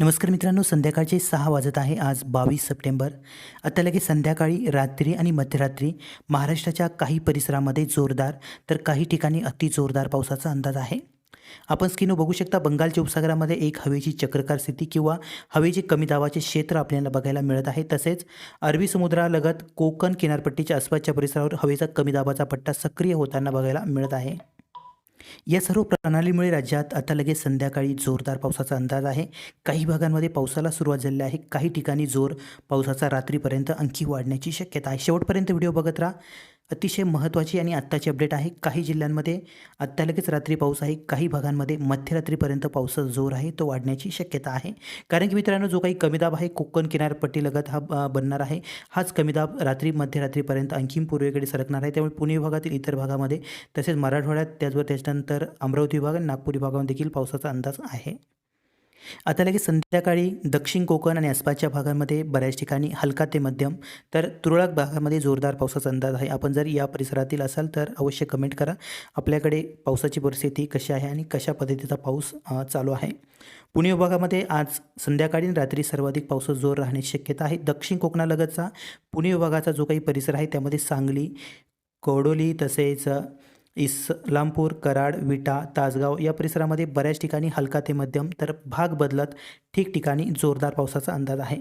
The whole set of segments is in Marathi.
नमस्कार मित्रांनो संध्याकाळचे सहा वाजत आहे. आज बावीस सप्टेंबर. आता लगेच संध्याकाळी रात्री आणि मध्यरात्री महाराष्ट्राच्या काही परिसरामध्ये जोरदार तर काही ठिकाणी अति जोरदार पावसाचा अंदाज आहे. आपण स्क्रीनवर बघू शकता बंगालच्या उपसागरामध्ये एक हवेची चक्रकार स्थिती किंवा हवेचे कमी दाबाचे क्षेत्र आपल्याला बघायला मिळत आहे. तसेच अरबी समुद्रालगत कोकण किनारपट्टीच्या आसपासच्या परिसरावर हवेचा कमी दाबाचा पट्टा सक्रिय होताना बघायला मिळत आहे. या सर्व प्रणालीमुळे राज्यात आता लगेच संध्याकाळी जोरदार पावसाचा अंदाज आहे. काही भागांमध्ये पावसाला सुरुवात झालेली आहे. काही ठिकाणी जोर पावसाचा रात्रीपर्यंत आणखी वाढण्याची शक्यता आहे. शेवटपर्यंत व्हिडिओ बघत राहा. अतिशय महत्त्वाची आणि आत्ताची अपडेट आहे. काही जिल्ह्यांमध्ये आत्ता लगेच रात्री पाऊस आहे. काही भागांमध्ये मध्यरात्रीपर्यंत पावसाचा जोर आहे. तो वाढण्याची शक्यता आहे. कारण की मित्रांनो जो काही कमी दाब आहे कोकण किनारपट्टीलगत हा बनणार आहे. हाच कमी दाब रात्री मध्यरात्रीपर्यंत आणखीन पूर्वेकडे सरकणार आहे. त्यामुळे पुणे विभागातील इतर भागामध्ये तसेच मराठवाड्यात त्याचबरोबर त्याच्यानंतर अमरावती विभाग आणि नागपूर विभागामध्ये देखील पावसाचा अंदाज आहे. आता लगेच संध्याकाळी दक्षिण कोकण आणि आसपासच्या भागांमध्ये बऱ्याच ठिकाणी हलका ते मध्यम तर तुरळक भागामध्ये जोरदार पावसाचा अंदाज आहे. आपण जर या परिसरातील असाल तर अवश्य कमेंट करा. आपल्याकडे पावसाची परिस्थिती कशी आहे आणि कशा पद्धतीचा पाऊस चालू आहे? पुणे विभागामध्ये आज संध्याकाळी रात्री सर्वाधिक पावसाचा जोर राहण्याची शक्यता आहे. दक्षिण कोकणालगतचा पुणे विभागाचा जो काही परिसर आहे त्यामध्ये सांगली कोडोली तसेच इस्लामपूर कराड विटा तासगाव या परिसरामध्ये बऱ्याच ठिकाणी हलका ते मध्यम तर भाग बदलत ठिकठिकाणी जोरदार पावसाचा अंदाज आहे.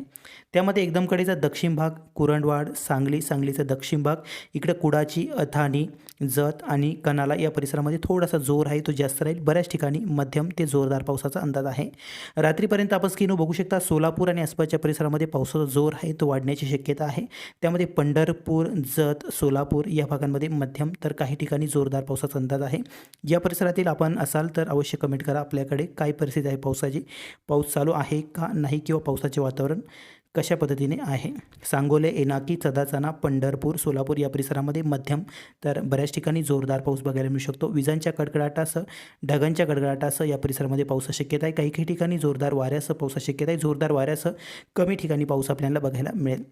त्यामध्ये एकदमकडेचा दक्षिण भाग कुरणवाड सांगली सांगलीचा दक्षिण भाग इकडे कुडाची अथाणी जत आणि कनाला या परिसरामध्ये थोडासा जोर आहे तो जास्त राहील. बऱ्याच ठिकाणी मध्यम ते जोरदार पावसाचा अंदाज आहे. रात्रीपर्यंत आपण स्किनो बघू शकता सोलापूर आणि आसपासच्या परिसरामध्ये पावसाचा जोर आहे तो वाढण्याची शक्यता आहे. त्यामध्ये पंढरपूर जत सोलापूर या भागांमध्ये मध्यम तर काही ठिकाणी जोरदार पावसाचा अंदाज आहे. या परिसरातील आपण असाल तर अवश्य कमेंट करा. आपल्याकडे काय परिस्थिती आहे पावसाची? पाऊस चालू आहे का नाही किंवा पावसाचे वातावरण कशा पद्धतीने आहे? सांगोले एनाकी चदाचना पंढरपूर सोलापूर या परिसरामध्ये मध्यम तर बऱ्याच ठिकाणी जोरदार पाऊस बघायला मिळू शकतो. विजांच्या कडकडाटासह ढगांच्या कडकडाटासह या परिसरामध्ये पावसा शक्यता आहे. काही काही ठिकाणी जोरदार वाऱ्यासह पावसा शक्यता आहे. जोरदार वाऱ्यासह कमी ठिकाणी पाऊस आपल्याला बघायला मिळेल.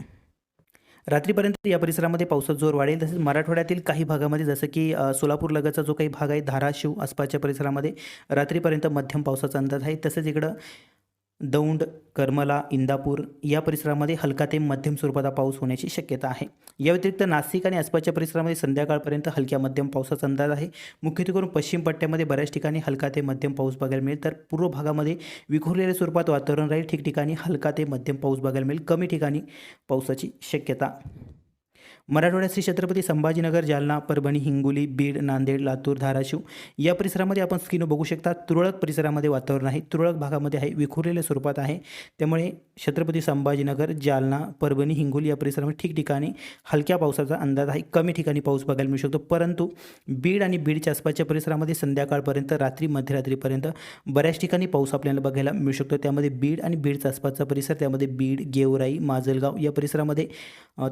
रात्रीपर्यंत या परिसरामध्ये पावसाचा जोर वाढेल. तसेच मराठवाड्यातील काही भागामध्ये जसं की सोलापूर लगतचा जो काही भाग आहे धाराशिव आसपासच्या परिसरामध्ये रात्रीपर्यंत मध्यम पावसाचा अंदाज आहे. तसेच इकडं दौंड करमला इंदापूर या परिसरामध्ये हलका ते मध्यम स्वरूपाचा पाऊस होण्याची शक्यता आहे. या व्यतिरिक्त नाशिक आणि आसपासच्या परिसरामध्ये संध्याकाळपर्यंत हलक्या मध्यम पावसाचा अंदाज आहे. मुख्यत्वे करून पश्चिम पट्ट्यामध्ये बऱ्याच ठिकाणी हलका ते मध्यम पाऊस बघायला मिळेल. तर पूर्व भागामध्ये विखुरलेल्या स्वरूपात वातावरण राहील. ठिकठिकाणी हलका ते मध्यम पाऊस बघायला मिळेल. कमी ठिकाणी पावसाची शक्यता. मराठवाड्याचे छत्रपती संभाजीनगर जालना परभणी हिंगोली बीड नांदेड लातूर धाराशिव या परिसरामध्ये आपण स्किन बघू शकता. तुरळक परिसरामध्ये वातावरण आहे. तुरळक भागामध्ये आहे. विखुरलेल्या स्वरूपात आहे. त्यामुळे छत्रपती संभाजीनगर जालना परभणी हिंगोली या परिसरामध्ये ठिकठिकाणी हलक्या पावसाचा अंदाज आहे. कमी ठिकाणी पाऊस बघायला मिळू शकतो. परंतु बीड आणि बीडच्या आसपासच्या परिसरामध्ये संध्याकाळपर्यंत रात्री मध्यरात्रीपर्यंत बऱ्याच ठिकाणी पाऊस आपल्याला बघायला मिळू शकतो. त्यामध्ये बीड आणि बीडचा आसपासचा परिसर त्यामध्ये बीड गेवराई माजलगाव या परिसरामध्ये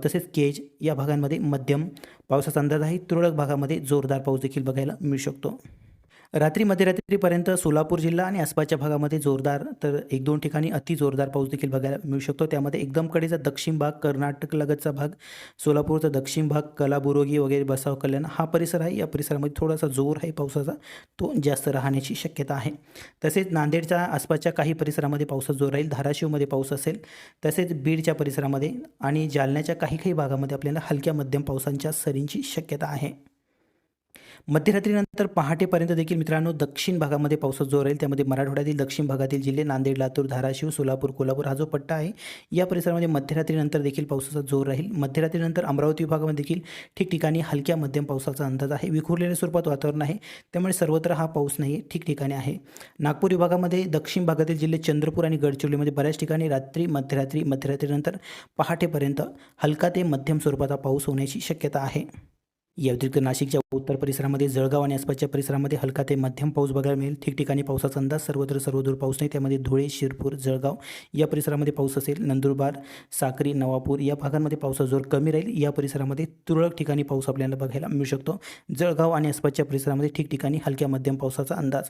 तसेच केज या भागांमध्ये मध्यम पावसाचा अंदाज आहे. तुरळक भागामध्ये जोरदार पाऊस देखील बघायला मिळू शकतो. रात्री मध्यरात्रीपर्यंत सोलापूर जिल्हा आणि आसपासच्या भागामध्ये जोरदार तर एक दोन ठिकाणी अति जोरदार पाऊस देखील बघायला मिळू शकतो. त्यामध्ये एकदम कडेचा दक्षिण भाग कर्नाटक लगतचा भाग सोलापूरचा दक्षिण भाग कलाबुरोगी वगैरे बसाव कल्याण हा परिसर आहे. या परिसरामध्ये थोडासा जोर आहे पावसाचा तो जास्त राहण्याची शक्यता आहे. तसेच नांदेडच्या आसपासच्या काही परिसरामध्ये पावसाचा जोर राहील. धाराशिवमध्ये पाऊस असेल तसेच बीडच्या परिसरामध्ये आणि जालन्याच्या काही काही भागामध्ये आपल्याला हलक्या मध्यम पावसांच्या सरींची शक्यता आहे. मध्यरात्रीनंतर पहाटेपर्यंत देखील मित्रांनो दक्षिण भागामध्ये पावसाचा जोर राहील. त्यामध्ये मराठवाड्यातील दक्षिण भागातील जिल्हे नांदेड लातूर धाराशिव सोलापूर कोल्हापूर हा जो पट्टा आहे या परिसरामध्ये मध्यरात्रीनंतर देखील पावसाचा जोर राहील. मध्यरात्रीनंतर अमरावती विभागामध्ये देखील ठिकठिकाणी हलक्या मध्यम पावसाचा अंदाज आहे. विखुरलेल्या स्वरूपात वातावरण आहे. त्यामुळे सर्वत्र हा पाऊस नाही ठिकठिकाणी आहे. नागपूर विभागामध्ये दक्षिण भागातील जिल्हे चंद्रपूर आणि गडचिरोलीमध्ये बऱ्याच ठिकाणी रात्री मध्यरात्री मध्यरात्रीनंतर पहाटेपर्यंत हलका ते मध्यम स्वरूपाचा पाऊस होण्याची शक्यता आहे. या व्यतिरिक्त नाशिकच्या उत्तर परिसरामध्ये जळगाव आणि आसपासच्या परिसरामध्ये हलका ते मध्यम पाऊस बघायला मिळेल. ठिकठिकाणी पावसाचा अंदाज सर्वत्र सर्वदूर पाऊस नाही. त्यामध्ये धुळे शिरपूर जळगाव या परिसरामध्ये पाऊस असेल. नंदुरबार साक्री नवापूर या भागांमध्ये पावसाचा जोर कमी राहील. या परिसरामध्ये तुरळक ठिकाणी पाऊस आपल्याला बघायला मिळू शकतो. जळगाव आणि आसपासच्या परिसरामध्ये ठिकठिकाणी हलक्या मध्यम पावसाचा अंदाज.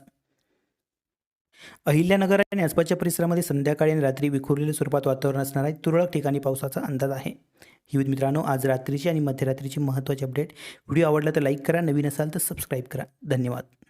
अहिल्यानगर आणि आसपासच्या परिसरामध्ये संध्याकाळी आणि रात्री विखुरलेल्या स्वरूपात वातावरण असणार आहे. तुरळक ठिकाणी पावसाचा अंदाज आहे. ही होती मित्रांनो आज रात्रीची आणि मध्यरात्रीची महत्त्वाची अपडेट. व्हिडिओ आवडला तर लाईक करा नवीन असाल तर सबस्क्राईब करा. धन्यवाद.